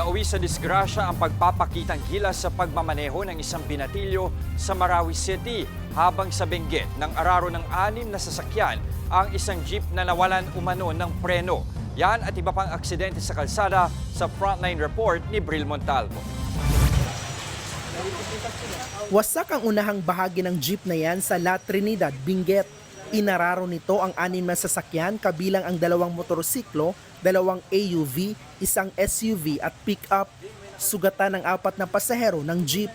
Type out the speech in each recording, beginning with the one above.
Nauwi sa disgrasya ang pagpapakitang gilas sa pagmamaneho ng isang binatilyo sa Marawi City habang sa benggit ng araro ng anim na sasakyan ang isang jeep na nawalan umano ng preno. Yan at iba pang aksidente sa kalsada sa Frontline Report ni Bril Montalvo. Wasak ang unahang bahagi ng jeep na yan sa La Trinidad, Benguet. Inararo nito ang anim na sasakyan kabilang ang dalawang motorsiklo, dalawang AUV, isang SUV at pickup. Sugatan ng apat na pasahero ng jeep.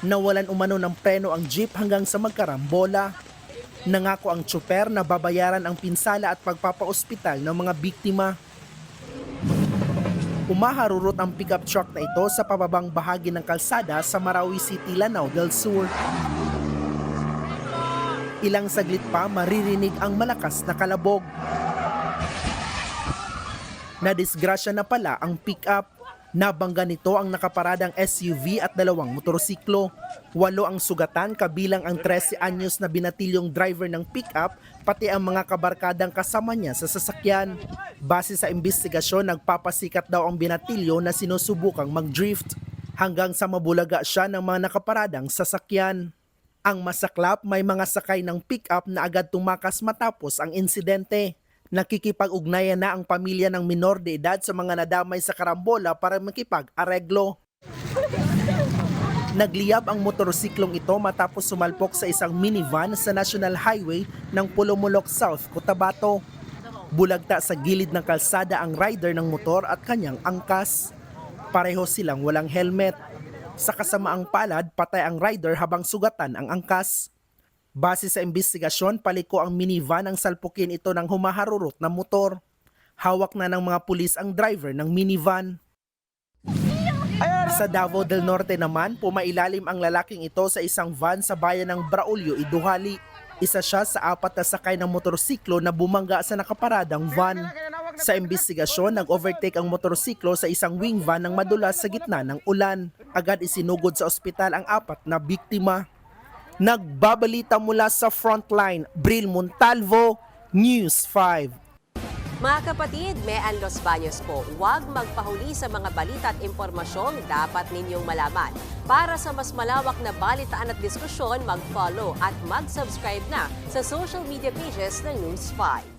Nawalan umano ng preno ang jeep hanggang sa magkarambola. Nangako ang tsuper na babayaran ang pinsala at pagpapaospital ng mga biktima. Umaharurot ang pickup truck na ito sa pababang bahagi ng kalsada sa Marawi City, Lanao del Sur. Ilang saglit pa maririnig ang malakas na kalabog. Nadisgrasya na pala ang pickup. Nabangga nito ang nakaparadang SUV at dalawang motorsiklo. Walo ang sugatan kabilang ang 13 anyos na binatilyong driver ng pickup pati ang mga kabarkadang kasama niya sa sasakyan. Base sa investigasyon, nagpapasikat daw ang binatilyo na sinusubukang mag-drift hanggang sa mabulaga siya ng mga nakaparadang sasakyan. Ang masaklap may mga sakay ng pick-up na agad tumakas matapos ang insidente. Nakikipag-ugnayan na ang pamilya ng minor de edad sa mga nadamay sa karambola para makipag-areglo. Nagliyab ang motorsiklong ito matapos sumalpok sa isang minivan sa National Highway ng Pulumulok South, Cotabato. Bulagta sa gilid ng kalsada ang rider ng motor at kanyang angkas. Pareho silang walang helmet. Sa kasamaang palad, patay ang rider habang sugatan ang angkas. Base sa investigasyon, paliko ang minivan ang salpukin ito ng humaharurot na motor. Hawak na ng mga pulis ang driver ng minivan. Sa Davao del Norte naman, pumailalim ang lalaking ito sa isang van sa bayan ng Braulio, Iduhali. Isa siya sa apat na sakay ng motorsiklo na bumangga sa nakaparadang van. Sa investigasyon, nag-overtake ang motorsiklo sa isang wing van ng madulas sa gitna ng ulan. Agad isinugod sa ospital ang apat na biktima. Nagbabalita mula sa frontline, Bril Montalvo, News 5. Mga kapatid, Mean Los Baños po, huwag magpahuli sa mga balita at impormasyong dapat ninyong malaman. Para sa mas malawak na balitaan at diskusyon, mag-follow at mag-subscribe na sa social media pages ng News 5.